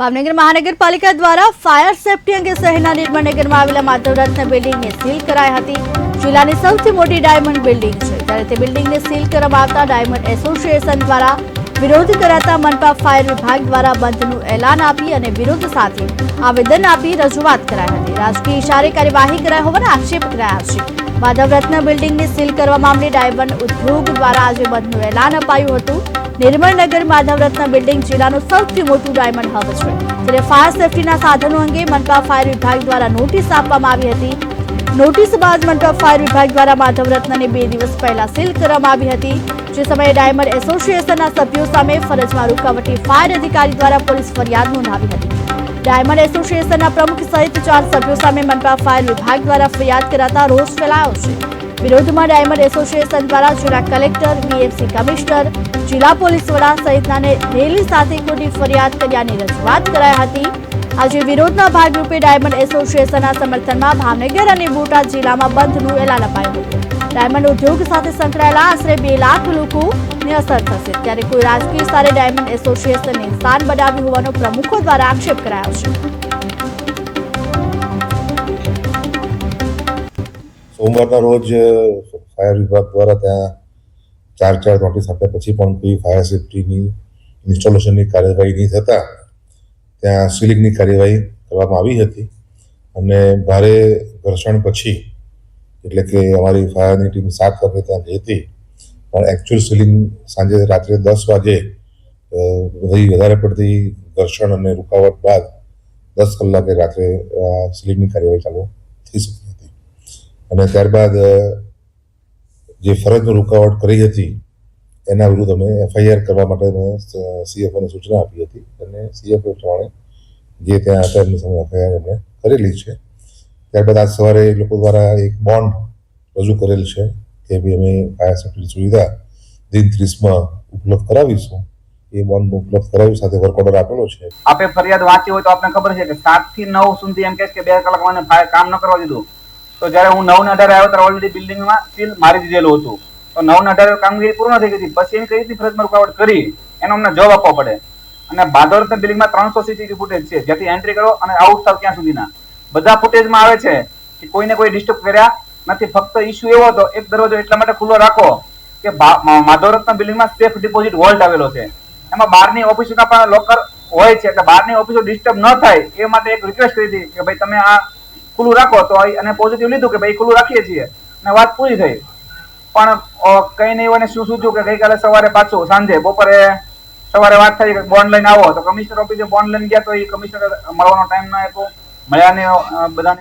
ભાવનગર મહાનગરપાલિકા દ્વારા fire safety અંગે શહેરના નિર્મળનગરમાં આવેલા માધવરત્ન બિલ્ડિંગને સીલ કરાઈ હતી. જિલ્લાની સૌથી મોટી ડાયમંડ બિલ્ડિંગ છે. ત્યારે તે બિલ્ડિંગને સીલ કરવામાં આવતા ડાયમંડ એસોસિએશન દ્વારા વિરોધ કરાતા મનપા ફાયર વિભાગ દ્વારા બંધનું એલાન આપી અને વિરોધ સાથે આવેદન આપી રજૂઆત કરાઈ હતી. રાજકીય ઇશારે કાર્યવાહી કરાઈ હોવાના આક્ષેપ કરાયા છે. માધવરત્ન બિલ્ડિંગને સીલ કરવા મામલે ડાયમંડ ઉદ્યોગ દ્વારા આજે બંધનું એલાન અપાયું હતું. નિર્મળનગર માધવરત્ન બિલ્ડિંગ જિલ્લાનું સૌથી મોટું ડાયમંડ હબ છે. ત્યારે ફાયર સેફટીના સાધનો અંગે મનપા ફાયર વિભાગ દ્વારા નોટિસ આપવામાં આવી હતી. નોટિસ બાદ મનપા ફાયર વિભાગ દ્વારા માધવરત્નને બે દિવસ પહેલા સીલ કરવામાં આવી હતી. જે સમયે ડાયમંડ એસોસિએશનના સભ્યો સામે ફરજમાં રૂકાવટી ફાયર અધિકારી દ્વારા પોલીસ ફરિયાદ નોંધાવી હતી. ડાયમંડ એસોસિએશનના પ્રમુખ સહિત ચાર સભ્યો સામે મનપા ફાયર વિભાગ દ્વારા ફરિયાદ કરાતા રોષ ફેલાયો છે. વિરોધમાં ડાયમંડ એસોસિએશન દ્વારા જિલ્લા કલેક્ટર બીએમસી કમિશનર, જિલ્લા પોલીસ વડા સહિતનાને રેલી સાથે ખોટી ફરિયાદ કર્યાની રજૂઆત કરાઈ હતી. આજે વિરોધના ભાગરૂપે ડાયમંડ એસોસિએશનના સમર્થનમાં ભાવનગર અને બોટાદ જિલ્લામાં બંધનું એલાન અપાયું હતું. ડાયમંડ ઉદ્યોગ સાથે સંકળાયેલા આશરે બે લાખ લોકોને અસર થશે. ત્યારે કોઈ રાજકીય સ્તરે ડાયમંડ એસોસિએશનને ઇન્સાન બનાવ્યું હોવાનો પ્રમુખો દ્વારા આક્ષેપ કરાયો છે. સોમવારના રોજ ફાયર વિભાગ દ્વારા ત્યાં ચાર ચાર નોટિસ આપ્યા પછી પણ કોઈ ફાયર સેફટીની, ઇન્સ્ટોલેશનની કાર્યવાહી નહીં થતાં ત્યાં સીલિંગની કાર્યવાહી કરવામાં આવી હતી. અને ભારે ઘર્ષણ પછી, એટલે કે અમારી ફાયરની ટીમ સાત વાગે ત્યાં ગઈ હતી, પણ એકચ્યુઅલ સીલિંગ સાંજે રાત્રે દસ વાગે બધી વધારે પડતી ઘર્ષણ અને રૂકાવટ બાદ દસ કલાકે રાત્રે સીલિંગની કાર્યવાહી ચાલુ થઈ શકી અને ત્યારબાદ જે ફરજનો રૂકાવટ કરી હતી, એના વિરુદ્ધ અમે એફઆઈઆર કરવા માટે મેં સીએફઓને સૂચના આપી હતી. અને સીએફઓ પ્રમાણે જે ત્યાં હતા, એમની સામે એફઆઈઆર એમણે કરેલી છે. ત્યારબાદ આજ સવારે એ લોકો દ્વારા એક બોન્ડ રજૂ કરેલ છે, કે ભાઈ અમે ફાયર સેફ્ટીની સુવિધા દિન ત્રીસમાં ઉપલબ્ધ કરાવીશું. એ બોન્ડ ઉપલબ્ધ કરાવી સાથે વર્ક ઓર્ડર આપેલો છે. આપે ફરિયાદ વાંચી હોય તો આપને ખબર છે કે સાતથી નવ સુધી એમ કે બે કલાક ફાયર કામ ન કરવા દીધું. તો જ્યારે હું નવ ને અઢાર આવ્યો ત્યારે ઓલરેડી બિલ્ડિંગમાં સીલ મારી દીધેલું હતું. તો નવ ને અઢાર કામગીરી પૂર્ણ થઈ ગઈ પછી એમ કઈ રીતની ફરજમાં રૂકાવટ કરી. એનો અમને જવાબ આપવો પડે. અને ભાદોરત બિલ્ડિંગમાં ત્રણસો સીસીટીવી ફૂટેજ છે. જેથી એન્ટ્રી કરો અને આઉટ થાવ ત્યાં સુધીના. બધા ફૂટેજમાં આવે છે કે કોઈને કોઈ ડિસ્ટર્બ કર્યા નથી. ફક્ત ઇસ્યુ એવો હતો, એક દરવાજો એટલા માટે ખુલ્લો રાખો કે માધવરત્ન બિલ્ડિંગમાં સેફ ડિપોઝિટ વોલ્ટ આવેલો છે. એમાં બહારની ઓફિસના પણ લોકર હોય છે. એટલે બહારની ઓફિસો ડિસ્ટર્બ ન થાય એ માટે એક રિક્વેસ્ટ કરી હતી કે ભાઈ તમે આ ખુલ્લું રાખો તો અને પોઝિટિવ લીધું કે ભાઈ ખુલ્લું રાખીએ છીએ. અને વાત પૂરી થઈ. પણ કઈ નહીં હોય શું શું કે ગઈકાલે સવારે પાછું, સાંજે, બપોરે સવારે વાત થઈ કે બોન્ડ લઈને આવો. તો કમિશનર ઓફિસે બોન્ડ લઈને ગયા તો એ કમિશનર મળવાનો ટાઈમ ના આપ્યો. મળ્યા ને બધાને